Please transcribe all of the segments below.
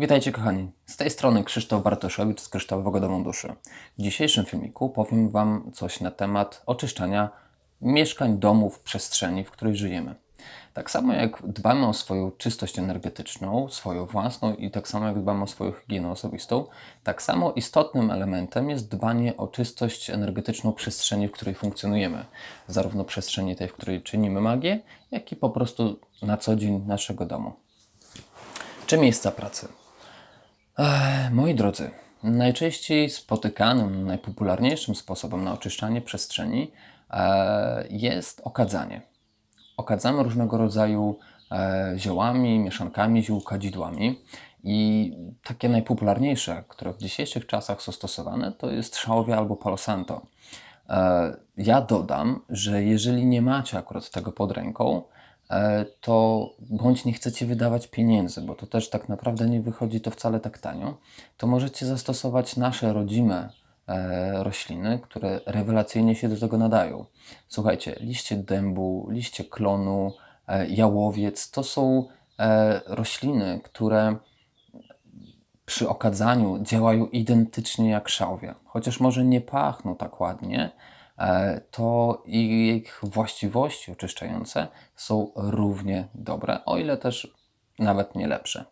Witajcie kochani, z tej strony Krzysztof Bartoszewicz z Kryształowego Domu Duszy. W dzisiejszym filmiku powiem Wam coś na temat oczyszczania mieszkań, domów, przestrzeni, w której żyjemy. Tak samo jak dbamy o swoją czystość energetyczną, swoją własną i tak samo jak dbamy o swoją higienę osobistą, tak samo istotnym elementem jest dbanie o czystość energetyczną przestrzeni, w której funkcjonujemy. Zarówno przestrzeni tej, w której czynimy magię, jak i po prostu na co dzień naszego domu. Czy miejsca pracy? Ech, moi drodzy, najczęściej spotykanym, najpopularniejszym sposobem na oczyszczanie przestrzeni e, jest okadzanie. Okadzamy różnego rodzaju e, ziołami, mieszankami ziół, kadzidłami. I takie najpopularniejsze, które w dzisiejszych czasach są stosowane, to jest szałwia albo palo santo. E, ja dodam, że jeżeli nie macie akurat tego pod ręką, to bądź nie chcecie wydawać pieniędzy, bo to też tak naprawdę nie wychodzi to wcale tak tanio, to możecie zastosować nasze rodzime e, rośliny, które rewelacyjnie się do tego nadają. Słuchajcie, liście dębu, liście klonu, e, jałowiec to są e, rośliny, które przy okadzaniu działają identycznie jak szałwia. Chociaż może nie pachną tak ładnie, e, to ich właściwości oczyszczające są równie dobre, o ile też nawet nie lepsze.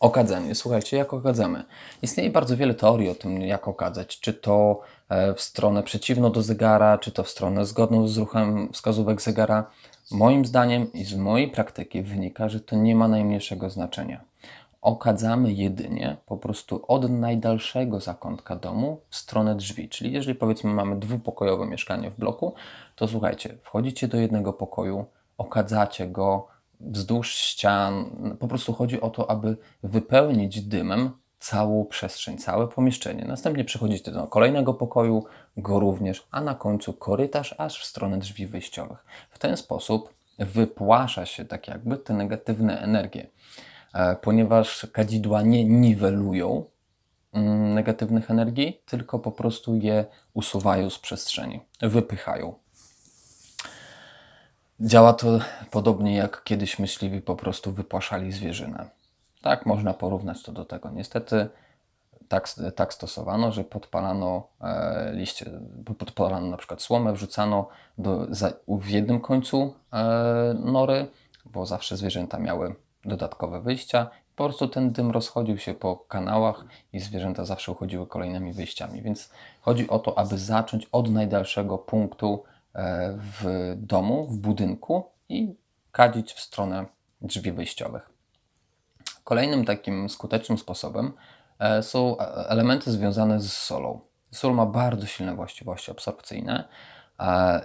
Okadzanie. Słuchajcie, jak okadzamy? Istnieje bardzo wiele teorii o tym, jak okadzać. Czy to e, w stronę przeciwną do zegara, czy to w stronę zgodną z ruchem wskazówek zegara. Moim zdaniem i z mojej praktyki wynika, że to nie ma najmniejszego znaczenia. Okadzamy jedynie po prostu od najdalszego zakątka domu w stronę drzwi. Czyli jeżeli powiedzmy mamy dwupokojowe mieszkanie w bloku, to słuchajcie, wchodzicie do jednego pokoju, okadzacie go, wzdłuż ścian. Po prostu chodzi o to, aby wypełnić dymem całą przestrzeń, całe pomieszczenie. Następnie przechodzicie do kolejnego pokoju, go również, a na końcu korytarz aż w stronę drzwi wyjściowych. W ten sposób wypłasza się tak jakby te negatywne energie, ponieważ kadzidła nie niwelują mm, negatywnych energii, tylko po prostu je usuwają z przestrzeni, wypychają. Działa to podobnie jak kiedyś myśliwi po prostu wypłaszali zwierzynę. Tak można porównać to do tego. Niestety tak, tak stosowano, że podpalano e, liście, podpalano na przykład słomę, wrzucano do, za, w jednym końcu e, nory, bo zawsze zwierzęta miały dodatkowe wyjścia. Po prostu ten dym rozchodził się po kanałach i zwierzęta zawsze uchodziły kolejnymi wyjściami. Więc chodzi o to, aby zacząć od najdalszego punktu e, w domu, w budynku i kadzić w stronę drzwi wyjściowych. Kolejnym takim skutecznym sposobem e, są e, elementy związane z solą. Sól ma bardzo silne właściwości absorpcyjne,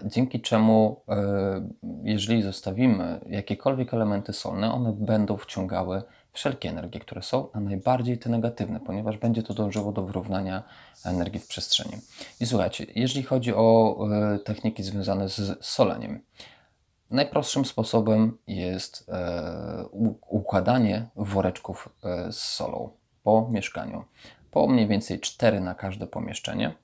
dzięki czemu, e, jeżeli zostawimy jakiekolwiek elementy solne, one będą wciągały wszelkie energie, które są, a najbardziej te negatywne, ponieważ będzie to dążyło do wyrównania energii w przestrzeni. I słuchajcie, jeżeli chodzi o e, techniki związane z soleniem, Najprostszym sposobem jest e, układanie woreczków z solą po mieszkaniu. Po mniej więcej 4 na każde pomieszczenie.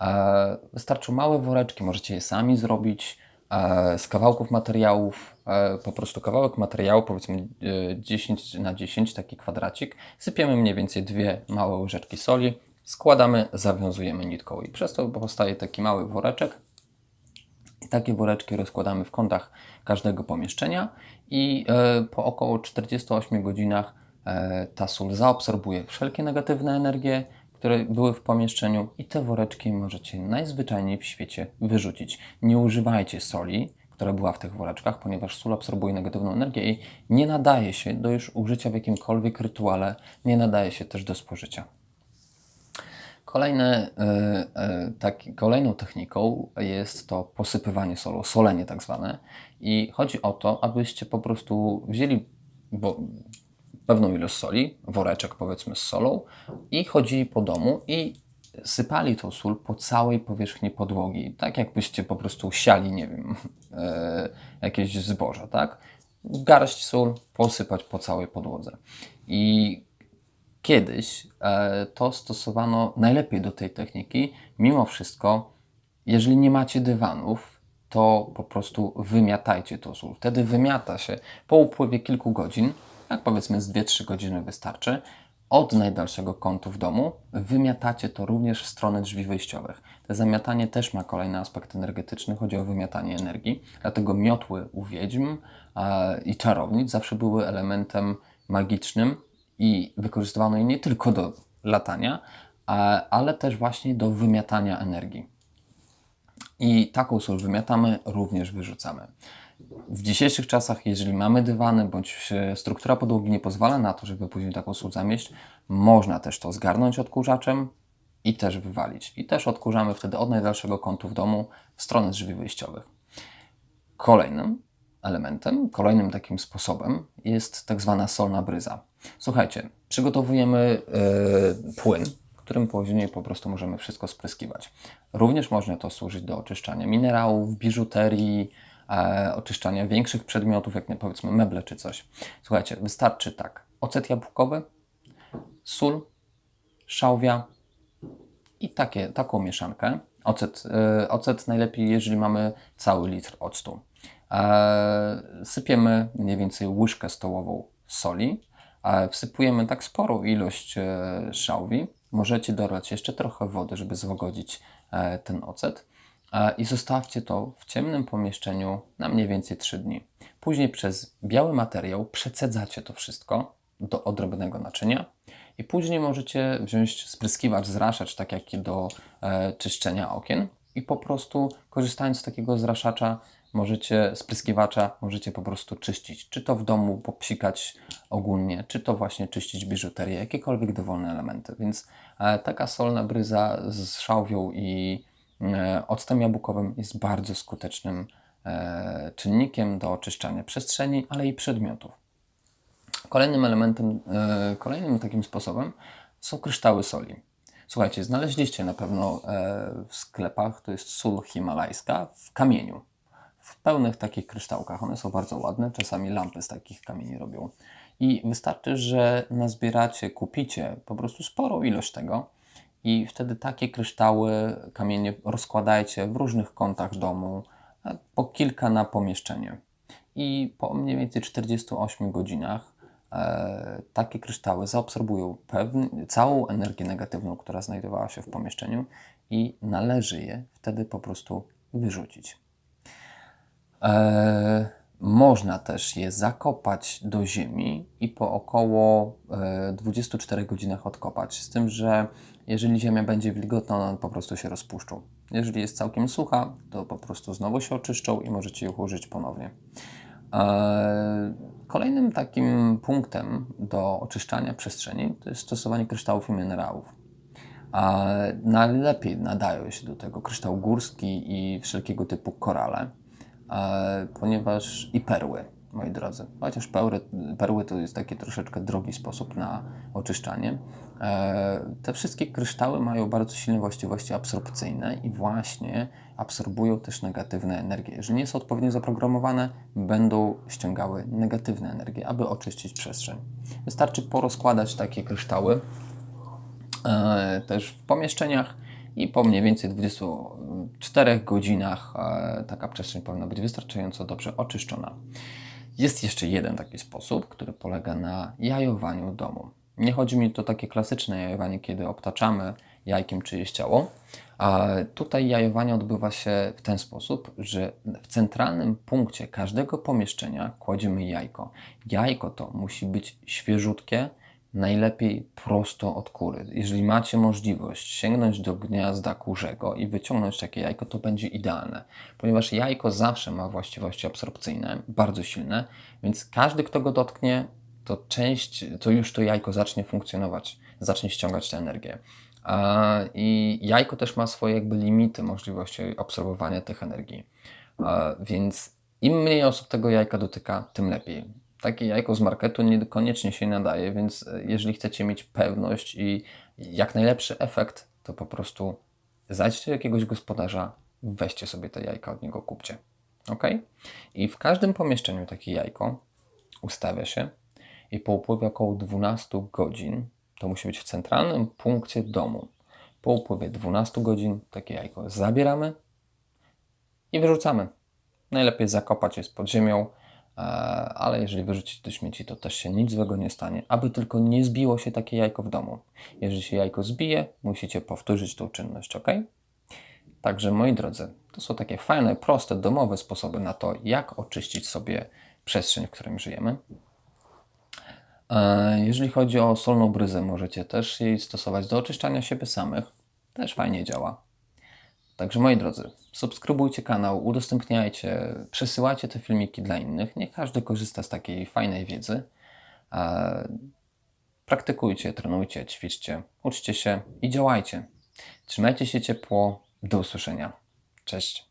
E, wystarczą małe woreczki, możecie je sami zrobić e, z kawałków materiałów. E, po prostu kawałek materiału, powiedzmy e, 10 na 10, taki kwadracik. Sypiemy mniej więcej dwie małe łyżeczki soli, składamy, zawiązujemy nitką i przez to powstaje taki mały woreczek. I takie woreczki rozkładamy w kątach każdego pomieszczenia i po około 48 godzinach ta sól zaabsorbuje wszelkie negatywne energie, które były w pomieszczeniu i te woreczki możecie najzwyczajniej w świecie wyrzucić. Nie używajcie soli, która była w tych woreczkach, ponieważ sól absorbuje negatywną energię i nie nadaje się do już użycia w jakimkolwiek rytuale, nie nadaje się też do spożycia. Kolejne, e, e, taki, kolejną techniką jest to posypywanie solą, solenie tak zwane. I chodzi o to, abyście po prostu wzięli wo, pewną ilość soli, woreczek powiedzmy z solą i chodzili po domu i sypali tą sól po całej powierzchni podłogi. Tak jakbyście po prostu siali, nie wiem, e, jakieś zboże, tak? Garść sól, posypać po całej podłodze. I Kiedyś e, to stosowano najlepiej do tej techniki. Mimo wszystko, jeżeli nie macie dywanów, to po prostu wymiatajcie tą sól. Wtedy wymiata się po upływie kilku godzin, jak powiedzmy z 2-3 godziny wystarczy, od najdalszego kątu w domu wymiatacie to również w stronę drzwi wyjściowych. To zamiatanie też ma kolejny aspekt energetyczny, chodzi o wymiatanie energii, dlatego miotły u wiedźm e, i czarownic zawsze były elementem magicznym i wykorzystywano je nie tylko do latania, e, ale też właśnie do wymiatania energii. I taką sól wymiatamy, również wyrzucamy. W dzisiejszych czasach, jeżeli mamy dywany, bądź struktura podłogi nie pozwala na to, żeby później taką sól zamieść, można też to zgarnąć odkurzaczem i też wywalić. I też odkurzamy wtedy od najdalszego kątu w domu w stronę drzwi wyjściowych. Kolejnym elementem, kolejnym takim sposobem jest tak zwana solna bryza. Słuchajcie, przygotowujemy yy, płyn, którym później po prostu możemy wszystko spryskiwać. Również można to służyć do oczyszczania minerałów, biżuterii, e, oczyszczania większych przedmiotów, jak powiedzmy meble czy coś. Słuchajcie, wystarczy tak, ocet jabłkowy, sól, szałwia i takie, taką mieszankę. Ocet, e, ocet najlepiej, jeżeli mamy cały litr octu. E, sypiemy mniej więcej łyżkę stołową soli, wsypujemy tak sporą ilość szałwi, możecie dolać jeszcze trochę wody, żeby złagodzić ten ocet i zostawcie to w ciemnym pomieszczeniu na mniej więcej 3 dni. Później przez biały materiał przecedzacie to wszystko do odrobnego naczynia i później możecie wziąć spryskiwacz, zraszacz, tak jak do e, czyszczenia okien i po prostu korzystając z takiego zraszacza możecie, spryskiwacza, możecie po prostu czyścić, czy to w domu popsikać ogólnie, czy to właśnie czyścić biżuterię, jakiekolwiek dowolne elementy. Więc e, taka solna bryza z szałwią i octem jabłkowym jest bardzo skutecznym e, czynnikiem do oczyszczania przestrzeni, ale i przedmiotów. Kolejnym elementem, e, kolejnym takim sposobem są kryształy soli. Słuchajcie, znaleźliście na pewno e, w sklepach, to jest sól himalajska w kamieniu w pełnych takich kryształkach. One są bardzo ładne, czasami lampy z takich kamieni robią. I wystarczy, że nazbieracie, kupicie po prostu sporą ilość tego i wtedy takie kryształy, kamienie rozkładajcie w różnych kątach domu, po kilka na pomieszczenie. I po mniej więcej 48 godzinach e, takie kryształy zaabsorbują pewnie, całą energię negatywną, która znajdowała się w pomieszczeniu i należy je wtedy po prostu wyrzucić. E, można też je zakopać do ziemi i po około e, 24 godzinach odkopać. Z tym, że jeżeli ziemia będzie wilgotna, one po prostu się rozpuszczą. Jeżeli jest całkiem sucha, to po prostu znowu się oczyszczą i możecie ich użyć ponownie. E, kolejnym takim punktem do oczyszczania przestrzeni to jest stosowanie kryształów i minerałów. A najlepiej nadają się do tego kryształ górski i wszelkiego typu korale ponieważ i perły, moi drodzy. Chociaż perły, perły to jest taki troszeczkę drogi sposób na oczyszczanie. E, te wszystkie kryształy mają bardzo silne właściwości absorpcyjne i właśnie absorbują też negatywne energie. Jeżeli nie są odpowiednio zaprogramowane, będą ściągały negatywne energie, aby oczyścić przestrzeń. Wystarczy porozkładać takie kryształy e, też w pomieszczeniach i po mniej więcej 24 godzinach e, taka przestrzeń powinna być wystarczająco dobrze oczyszczona. Jest jeszcze jeden taki sposób, który polega na jajowaniu domu. Nie chodzi mi o takie klasyczne jajowanie, kiedy obtaczamy jajkiem czyjeś ciało. A tutaj jajowanie odbywa się w ten sposób, że w centralnym punkcie każdego pomieszczenia kładziemy jajko. Jajko to musi być świeżutkie, najlepiej prosto od kury. Jeżeli macie możliwość sięgnąć do gniazda kurzego i wyciągnąć takie jajko, to będzie idealne, ponieważ jajko zawsze ma właściwości absorpcyjne, bardzo silne, więc każdy, kto go dotknie, to część, to już to jajko zacznie funkcjonować, zacznie ściągać tę energię. I jajko też ma swoje jakby limity możliwości absorbowania tych energii. Więc im mniej osób tego jajka dotyka, tym lepiej takie jajko z marketu niekoniecznie się nadaje, więc e, jeżeli chcecie mieć pewność i jak najlepszy efekt, to po prostu zajdźcie do jakiegoś gospodarza, weźcie sobie te jajka od niego, kupcie. Ok? I w każdym pomieszczeniu takie jajko ustawia się i po upływie około 12 godzin, to musi być w centralnym punkcie domu, po upływie 12 godzin takie jajko zabieramy i wyrzucamy. Najlepiej zakopać je pod ziemią, ale jeżeli wyrzucić do śmieci, to też się nic złego nie stanie, aby tylko nie zbiło się takie jajko w domu. Jeżeli się jajko zbije, musicie powtórzyć tą czynność, ok? Także moi drodzy, to są takie fajne, proste, domowe sposoby na to, jak oczyścić sobie przestrzeń, w którym żyjemy. E, Jeżeli chodzi o solną bryzę, możecie też jej stosować do oczyszczania siebie samych. Też fajnie działa. Także moi drodzy, subskrybujcie kanał, udostępniajcie, przesyłajcie te filmiki dla innych. Niech każdy korzysta z takiej fajnej wiedzy. Praktykujcie, trenujcie, ćwiczcie, uczcie się i działajcie. Trzymajcie się ciepło. Do usłyszenia. Cześć.